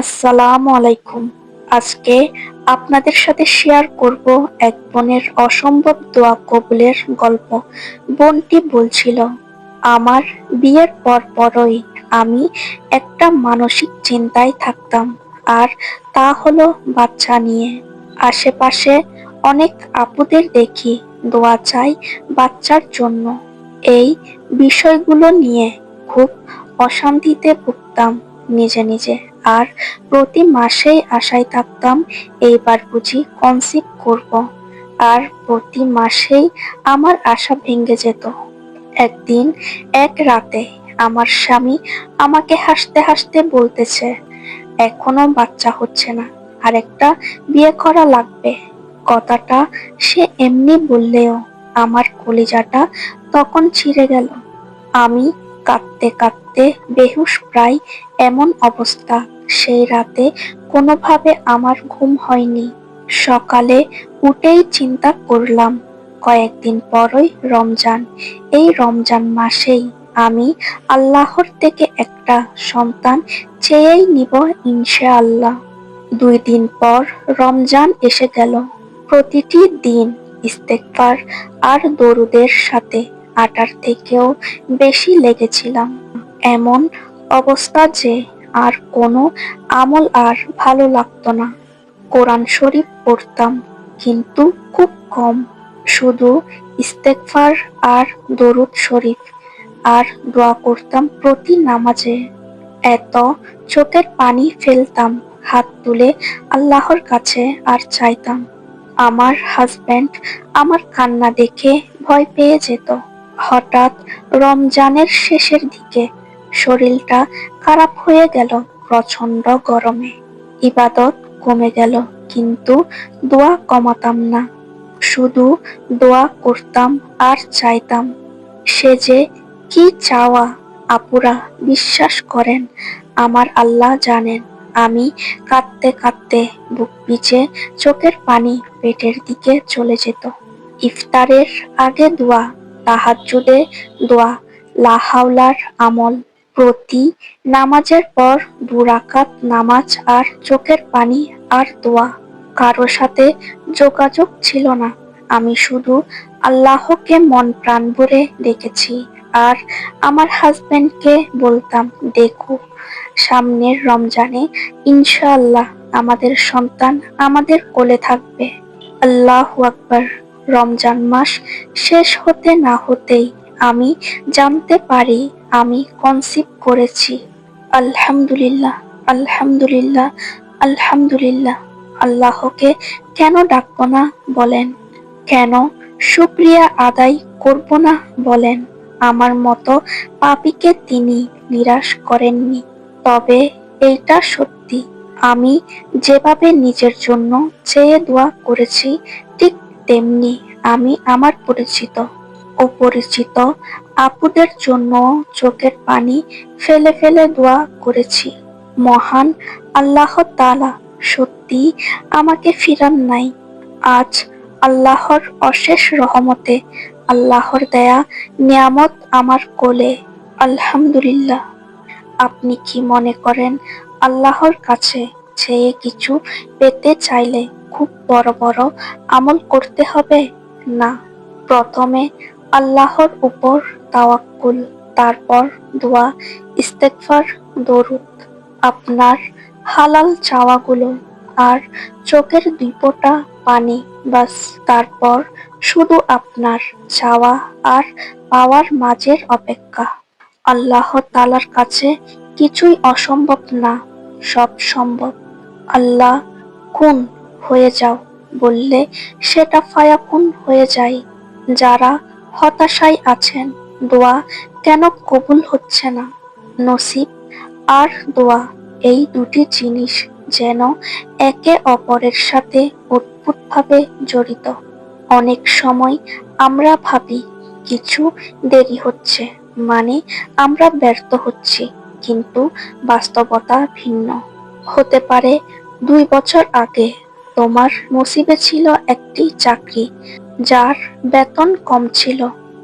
আসসালামু আলাইকুম। আজকে আপনাদের সাথে শেয়ার করব এক বোনের অসম্ভব দোয়া কবুলের গল্প। বোনটি বলছিল, আমার বিয়ের পর পরই আমি একটা মানসিক চিন্তায় থাকতাম, আর তা হলো বাচ্চা নিয়ে। আশেপাশে অনেক আপুদের দেখি দোয়া চাই বাচ্চার জন্য। এই বিষয়গুলো নিয়ে খুব অশান্তিতে ভুগতাম। নিজে নিজে। আর প্রতি মাসেই আশায় থাকতাম এইবার বুঝি কনসিভ করব। আর প্রতি মাসেই আমার আশা ভেঙে যেত। একদিন, এক রাতে আমার স্বামী আমাকে হাসতে হাসতে বলতেছে, এখনও বাচ্চা হচ্ছে না আর একটা বিয়ে করা লাগবে। কথাটা সে এমনি বললেও আমার কলিজাটা তখন ছিঁড়ে গেল। আমি কাঁদতে কাঁদতে বেহুশ প্রায় এমন অবস্থা। সেই রাতে কোনোভাবে আমার ঘুম হয়নি। সকালে উঠেই চিন্তা করলাম, কয়েকদিন পরই রমজান। এই রমজান মাসেই আমি আল্লাহর থেকে একটা সন্তান চেয়েই নিব ইনশাআল্লাহ। দুই দিন পর রমজান এসে গেল। প্রতিটি দিন ইস্তেকবার আর দরুদের সাথে আটার থেকেও বেশি লেগেছিলাম। এমন অবস্থা যে আর কোনো আমল আর ভালো লাগতো না। কোরআন শরীফ পড়তাম, কিন্তু খুব কম। শুধু ইস্তেকফার আর দরুদ শরীফ আর দোয়া করতাম প্রতি নামাজে। এত চোখের পানি ফেলতাম, হাত তুলে আল্লাহর কাছে আর চাইতাম। আমার হাজব্যান্ড আমার কান্না দেখে ভয় পেয়ে যেত। হঠাৎ রমজানের শেষের দিকে শরীরটা খারাপ হয়ে গেল প্রচণ্ড গরমে। ইবাদত কমে গেল, কিন্তু দোয়া কমাতাম না। শুধু দোয়া করতাম আর চাইতাম। সে যে কি চাওয়া আপুরা বিশ্বাস করেন, আমার আল্লাহ জানেন। আমি কাঁদতে কাঁদতে বুক পিছে চোখের পানি পেটের দিকে চলে যেত। ইফতারের আগে দোয়া তাহাজ্জুদে দোয়া, লাহাওলার আমল, প্রতি নামাজের পর দুরাকাত নামাজ আর চোখের পানি আর দোয়া। কারও সাথে যোগাযোগ ছিল না। আমি শুধু আল্লাহকে মন প্রাণ ভরে দেখেছি আর আমার হাজবেন্ডকে বলতাম, দেখো, সামনের রমজানে ইনশাআল্লাহ আমাদের সন্তান আমাদের কোলে থাকবে। আল্লাহ আকবার। রমজান মাস শেষ হতে না হতেই আমি জানতে পারি, আমি কনসিভ করেছি। আলহামদুলিল্লাহ আলহামদুলিল্লাহ আলহামদুলিল্লাহ। আল্লাহকে কেন ডাকব না বলেন? কেন শুক্রিয়া আদায় করব না বলেন? আমার মতো পাপিকে তিনি নিরাশ করেননি। তবে এইটা সত্যি। আমি যেভাবে নিজের জন্য চেয়ে দোয়া করেছি, ঠিক তেমনি আমি আমার পরিচিত অপরিচিত আপুদের জন্য চোখের পানি ফেলে ফেলে দোয়া করেছি। মহান আল্লাহ তালা সত্যি আমাকে ফিরান নাই। আজ আল্লাহর অশেষ রহমতে আল্লাহর দেয়া, নিয়ামত আমার কোলে। আলহামদুলিল্লাহ। আপনি কি মনে করেন আল্লাহর কাছে চেয়ে কিছু পেতে চাইলে খুব বড় বড় আমল করতে হবে। না, প্রথমে আল্লাহর উপর তাওয়াক্কুল, তারপর দোয়া ইস্তেকফার দরুদ, আপনার হালাল চাওয়াগুলো, আর চোখের দুই ফোঁটা পানি বাস তারপর শুধু আপনার চাওয়া আর পাওয়ার মাঝের অপেক্ষা। আল্লাহ তালার কাছে কিছুই অসম্ভব না, সব সম্ভব। আল্লাহ কোন হয়ে যাও বললে সেটা ফায়াকুন হয়ে যায়। যারা হতাশায় আছেন, দোয়া কেন কবুল হচ্ছে না? নসিব আর দোয়া, এই দুটি জিনিস যেন একে অপরের সাথে অদ্ভুতভাবে জড়িত। অনেক সময় আমরা ভাবি, কিছু দেরি হচ্ছে। মানে আমরা ব্যর্থ হচ্ছি, কিন্তু বাস্তবতা ভিন্ন। হতে পারে দুই বছর আগে তোমার নসিবে ছিল একটি চাকরি, যার বেতন কম ছিল,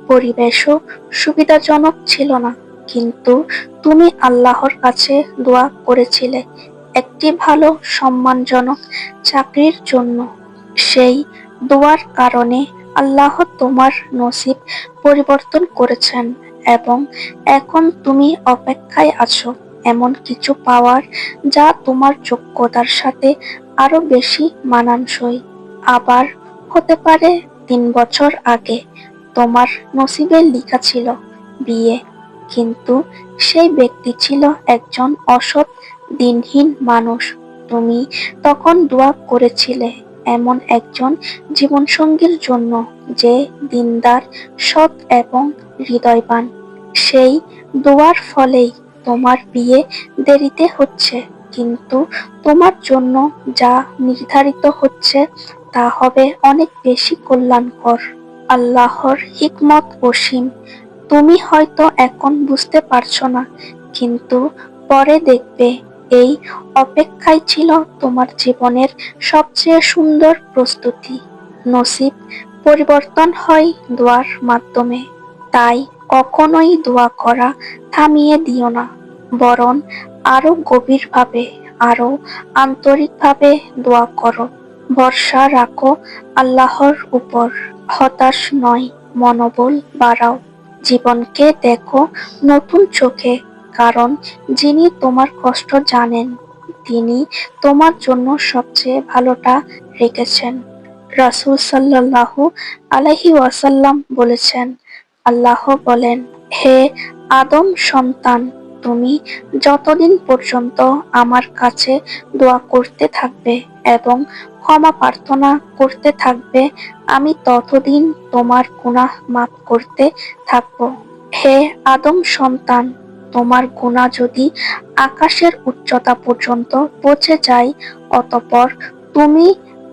পরিবেশও সুবিধাজনক ছিল না। কিন্তু তুমি আল্লাহর কাছে দোয়া করেছিলে একটি ভালো, সম্মানজনক চাকরির জন্য। সেই দোয়ার কারণে আল্লাহ তোমার নসিব পরিবর্তন করেছেন এবং এখন তুমি অপেক্ষায় আছো। এমন কিছু পাওয়ার যা তোমার যোগ্যতার সাথে আরও বেশি মানানসই। আবার হতে পারে তিন বছর আগে তোমার নসিবে লিখা ছিল বিয়ে, কিন্তু সেই ব্যক্তি ছিল একজন অসৎ, দিনহীন মানুষ। তুমি তখন দোয়া করেছিলে এমন একজন জীবনসঙ্গীর জন্য যে দিনদার, সৎ এবং হৃদয়বান। সেই দোয়ার ফলেই তোমার বিয়ে দেরিতে হচ্ছে, কিন্তু তোমার জন্য যা নির্ধারিত হচ্ছে তা হবে অনেক বেশি কল্যাণকর। আল্লাহর হিকমত অসীম। তুমি হয়তো এখন বুঝতে পারছ না, কিন্তু পরে দেখবে এই অপেক্ষাই ছিল তোমার জীবনের সবচেয়ে সুন্দর প্রস্তুতি। নসিব পরিবর্তন হয় দোয়ার মাধ্যমে। তাই কখনোই দোয়া করা থামিয়ে দিও না, বরং আরও গভীরভাবে আরও আন্তরিকভাবে দোয়া করো। ভরসা রাখো আল্লাহর উপর, হতাশ নয়, মনোবল বাড়াও। জীবনকে দেখো নতুন চোখে, কারণ যিনি তোমার কষ্ট জানেন, তিনি তোমার জন্য সবচেয়ে ভালোটা রেখেছেন। রাসূল সাল্লাল্লাহু আলাইহি ওয়াসাল্লাম বলেছেন আল্লাহ বলেন, হে আদম সন্তান, তুমি যতদিন পর্যন্ত আমার কাছে দোয়া করতে থাকবে এবং ক্ষমা প্রার্থনা করতে থাকবে, আমি ততদিন তোমার গুনাহ মাফ করতে থাকব। হে আদম সন্তান, তোমার গুনাহ যদি আকাশের উচ্চতা পর্যন্ত পৌঁছে যায়, অতঃপর তুমি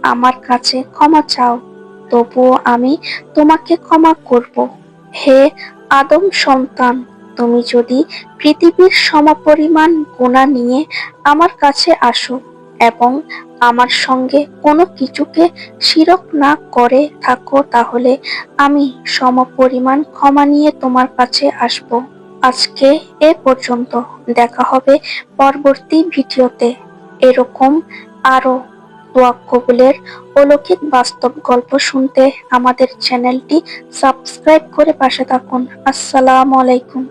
আমার কাছে ক্ষমা চাও। তবুও আমি তোমাকে ক্ষমা করব। হে আদম সন্তান, তুমি যদি পৃথিবীর সমপরিমাণ গুণা নিয়ে আমার কাছে আসো এবং আমার সঙ্গে কোনো কিছুকে শিরক না করে থাকো, তাহলে আমি সমপরিমাণ ক্ষমা নিয়ে তোমার কাছে আসব। আজকে এ পর্যন্ত দেখা হবে পরবর্তী ভিডিওতে। এরকম আরও দোয়া কবুলের অলৌকিক বাস্তব গল্প শুনতে আমাদের চ্যানেলটি সাবস্ক্রাইব করে পাশে থাকুন। আসসালামু আলাইকুম।